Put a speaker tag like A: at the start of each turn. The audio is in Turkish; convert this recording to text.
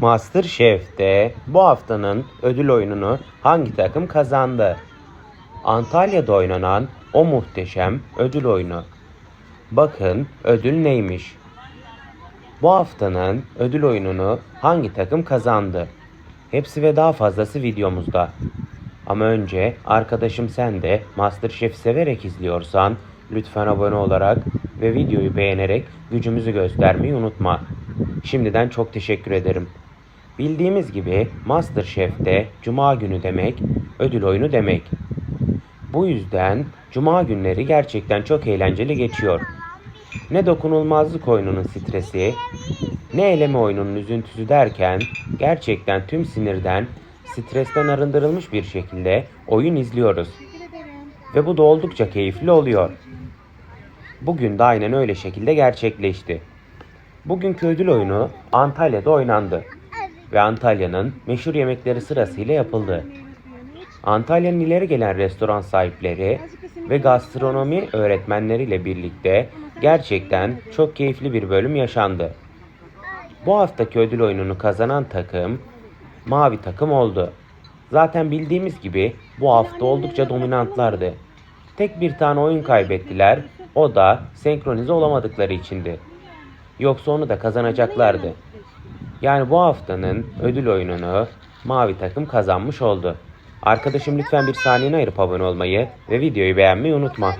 A: MasterChef'te bu haftanın ödül oyununu hangi takım kazandı? Antalya'da oynanan o muhteşem ödül oyunu. Bakın ödül neymiş? Bu haftanın ödül oyununu hangi takım kazandı? Hepsi ve daha fazlası videomuzda. Ama önce arkadaşım sen de MasterChef severek izliyorsan lütfen abone olarak ve videoyu beğenerek gücümüzü göstermeyi unutma. Şimdiden çok teşekkür ederim. Bildiğimiz gibi MasterChef'te cuma günü demek ödül oyunu demek. Bu yüzden cuma günleri gerçekten çok eğlenceli geçiyor. Ne dokunulmazlık oyununun stresi, ne eleme oyununun üzüntüsü derken gerçekten tüm sinirden, stresten arındırılmış bir şekilde oyun izliyoruz. Ve bu da oldukça keyifli oluyor. Bugün de aynen öyle şekilde gerçekleşti. Bugünkü ödül oyunu Antalya'da oynandı ve Antalya'nın meşhur yemekleri sırasıyla yapıldı. Antalya'nın ileri gelen restoran sahipleri ve gastronomi öğretmenleriyle birlikte gerçekten çok keyifli bir bölüm yaşandı. Bu haftaki ödül oyununu kazanan takım mavi takım oldu. Zaten bildiğimiz gibi bu hafta oldukça dominantlardı. Tek bir tane oyun kaybettiler. O da senkronize olamadıkları içindi. Yoksa onu da kazanacaklardı. Yani bu haftanın ödül oyununu mavi takım kazanmış oldu. Arkadaşım lütfen bir saniyeni ayırıp abone olmayı ve videoyu beğenmeyi unutma.